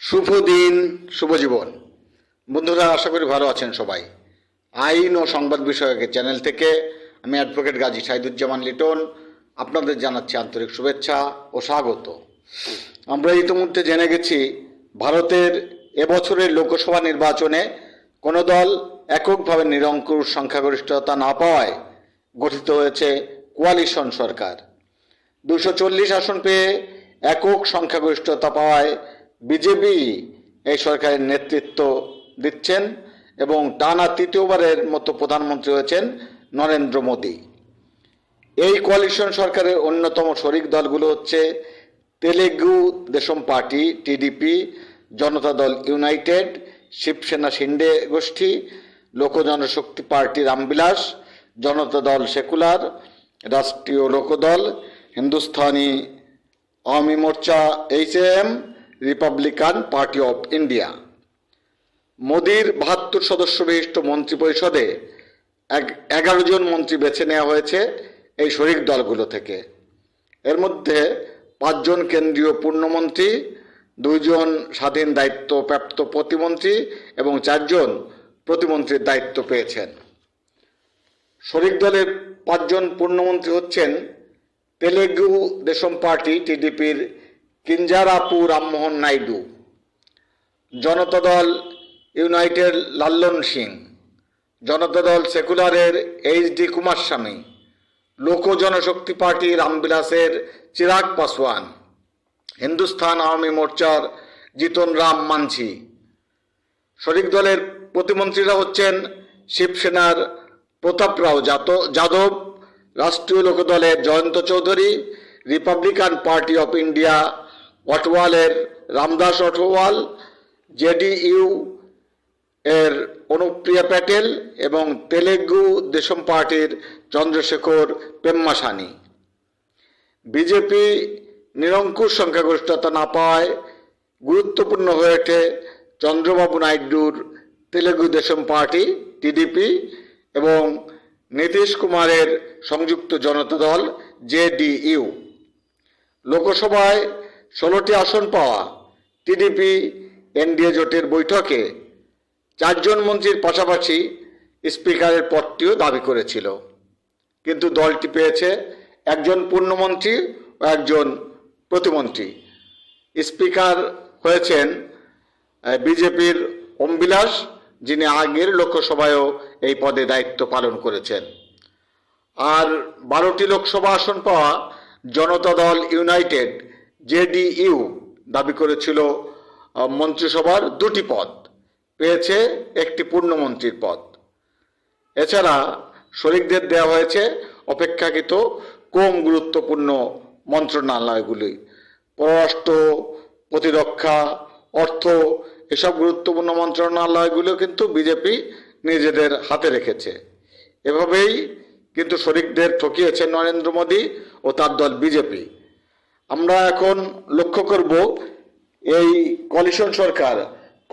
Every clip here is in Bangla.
শুভ দিন, শুভ জীবন। বন্ধুরা, আশা করি ভালো আছেন সবাই। আইন ও সংবাদ বিষয়ক চ্যানেল থেকে আমি অ্যাডভোকেট গাজী সাইদুজ্জামান লিটন, আপনাদের জানাচ্ছি আন্তরিক শুভেচ্ছা ও স্বাগত। আমরা ইতিমধ্যে জেনে গেছি, ভারতের এবছরের লোকসভা নির্বাচনে কোনো দল এককভাবে নিরঙ্কুশ সংখ্যাগরিষ্ঠতা না পাওয়ায় গঠিত হয়েছে কোয়ালিশন সরকার। দুশো চল্লিশ আসন পেয়ে একক সংখ্যাগরিষ্ঠতা পাওয়ায় বিজেপি এই সরকারের নেতৃত্ব দিচ্ছেন এবং টানা তৃতীয়বারের মতো প্রধানমন্ত্রী হয়েছেন নরেন্দ্র মোদী। এই কোয়ালিশন সরকারের অন্যতম শরিক দলগুলো হচ্ছে Telugu Desam party, TDP, Janata Dal united, Shivsena Shinde গোষ্ঠী, লোক Janshakti party Ramvilas, Janata Dal secular, Rashtriya Lokdal Hindustani Awami Morcha H M Republican party of India মোদির বাহাত্তর সদস্য বিশিষ্ট মন্ত্রী পরিষদে এগারো জন মন্ত্রী বেছে নেওয়া হয়েছে এই শরিক দলগুলো থেকে। এর মধ্যে পাঁচজন কেন্দ্রীয় পূর্ণমন্ত্রী দুইজন স্বাধীন দায়িত্বপ্রাপ্ত প্রতিমন্ত্রী এবং চারজন প্রতিমন্ত্রীর দায়িত্ব পেয়েছেন। শরিক দলের পাঁচজন পূর্ণমন্ত্রী হচ্ছেন তেলেগু দেশম পার্টি, টিডিপির কিঞ্জারাপু রামমোহন নাইডু। জনতা দল ইউনাইটেড লাল্লন সিং। জনতা দল সেকুলারের H D Kumaraswamy. Lok Janshakti party রামবিলাসের চিরাগ পাসওয়ান। হিন্দুস্থান আওয়ামী মোর্চার জিতন রাম মানঝি শরিক দলের প্রতিমন্ত্রীরা হচ্ছেন শিবসেনার প্রতাপ Rao Yadav, Rashtriya লোকদলের Jayant Chaudhary, republican party of India অটওয়ালের Ramdas Athawale JDU এর অনুপ্রিয়া প্যাটেল এবং তেলেগু দেশম পার্টির চন্দ্রশেখর পেম্মাসানি। বিজেপি নিরঙ্কুশ সংখ্যাগরিষ্ঠতা না পাওয়ায় গুরুত্বপূর্ণ হয়ে ওঠে চন্দ্রবাবু নাইডুর তেলেগু দেশম পার্টি, টিডিপি এবং নীতিশ কুমারের সংযুক্ত জনতা দল, জেডিইউ। লোকসভায় ষোলোটি আসন পাওয়া টিডিপি, এনডিএ জোটের বৈঠকে চারজন মন্ত্রীর পাশাপাশি স্পিকারের পদটিও দাবি করেছিল। কিন্তু দলটি পেয়েছে একজন পূর্ণমন্ত্রী ও একজন প্রতিমন্ত্রী। স্পিকার হয়েছেন বিজেপির ওমবিলাস, যিনি আগের লোকসভায়ও এই পদে দায়িত্ব পালন করেছেন। আর বারোটি লোকসভা আসন পাওয়া জনতা দল ইউনাইটেড জেডিইউ দাবি করেছিল মন্ত্রিসভার দুটি পদ, পেয়েছে একটি পূর্ণমন্ত্রীর পদ। এছাড়া শরিকদের দেওয়া হয়েছে অপেক্ষাকৃত কম গুরুত্বপূর্ণ মন্ত্রণালয়গুলি, পররাষ্ট্র, প্রতিরক্ষা, অর্থ, এসব গুরুত্বপূর্ণ মন্ত্রণালয়গুলো কিন্তু বিজেপি নিজেদের হাতে রেখেছে। এভাবেই কিন্তু শরিকদের ঠকিয়েছে নরেন্দ্র মোদী ও তার দল বিজেপি। আমরা এখন লক্ষ্য করব এই কলিশন সরকার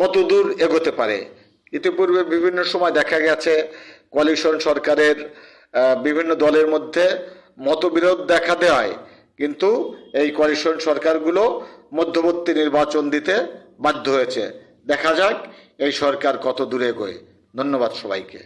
কত দূর এগোতে পারে। ইতিপূর্বে বিভিন্ন সময় দেখা গেছে কলিশন সরকারের বিভিন্ন দলের মধ্যে মতবিরোধ দেখা দেয় কিন্তু এই কলিশন সরকারগুলো মধ্যবর্তী নির্বাচন দিতে বাধ্য হয়েছে। দেখা যাক এই সরকার কত দূরে এগোয়। ধন্যবাদ সবাইকে।